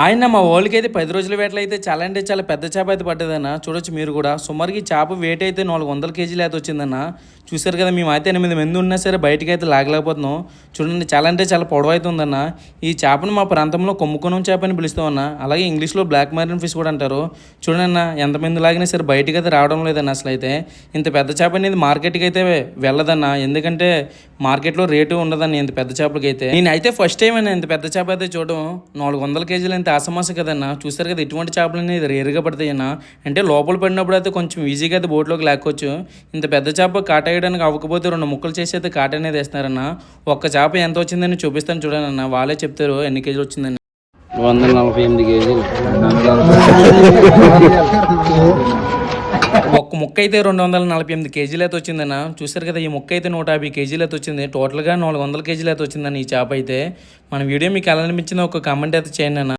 ఆయన మా వాళ్ళకి అయితే పది రోజుల వేటలు అయితే చాలా అంటే చాలా పెద్ద చేప అయితే పడ్డదన్న. చూడొచ్చు మీరు కూడా. సుమారుకి చేప వేట అయితే నాలుగు వందల కేజీలు అయితే వచ్చిందన్న. చూసారు కదా మేము అయితే ఎనిమిది మంది ఉన్నా సరే బయటకి అయితే లాగలేకపోతున్నాం. చూడండి చాలా అంటే చాలా పొడవు అయితే ఉందన్న. ఈ చేపను మా ప్రాంతంలో కొమ్ముకొనం చేప అని పిలుస్తామన్న. అలాగే ఇంగ్లీష్లో బ్లాక్ మారిన్ ఫిష్ కూడా అంటారు. చూడండి అన్న ఎంతమంది లాగినా సరే బయటకి అయితే రావడం లేదన్న అసలు అయితే. ఇంత పెద్ద చేప అనేది మార్కెట్కి అయితే వెళ్ళదన్న. ఎందుకంటే మార్కెట్లో రేటు ఉండదన్న ఇంత పెద్ద చేపలకి అయితే నేనైతే ఫస్ట్ టైం అన్న ఇంత పెద్ద చేప అయితే చూడడం. నాలుగు వందల కేజీలు ఇంత ఆసమాస కదన్న? చూస్తారు కదా ఇటువంటి చేపలు అనేది రేరుగా పడతాయన్న అంటే లోపల పడినప్పుడు అయితే కొంచెం ఈజీగా అయితే బోట్లోకి లాక్కోవచ్చు. ఇంత పెద్ద చేప కాటేయడానికి అవ్వకపోతే రెండు ముక్కలు చేసి అయితే కాట అనేది వేస్తున్నారన్న. ఒక్క చేప ఎంత వచ్చిందని చూపిస్తాను చూడండి అన్న వాళ్ళే చెప్తారు ఎన్ని కేజీలు వచ్చిందని. వందల నలభై ఎనిమిది కేజీలు. ఒక్క ముక్క అయితే రెండు వందల నలభై ఎనిమిది కేజీలు అయితే వచ్చిందన్న. చూసారు కదా ఈ ముక్క అయితే నూట యాభై కేజీలు అయితే వచ్చింది. టోటల్గా నాలుగు వందల కేజీలు అయితే వచ్చిందన్న ఈ చేప అయితే. మన వీడియో మీకు ఎలా అనిపించిందో ఒక కామెంట్ అయితే చేయండి అన్న.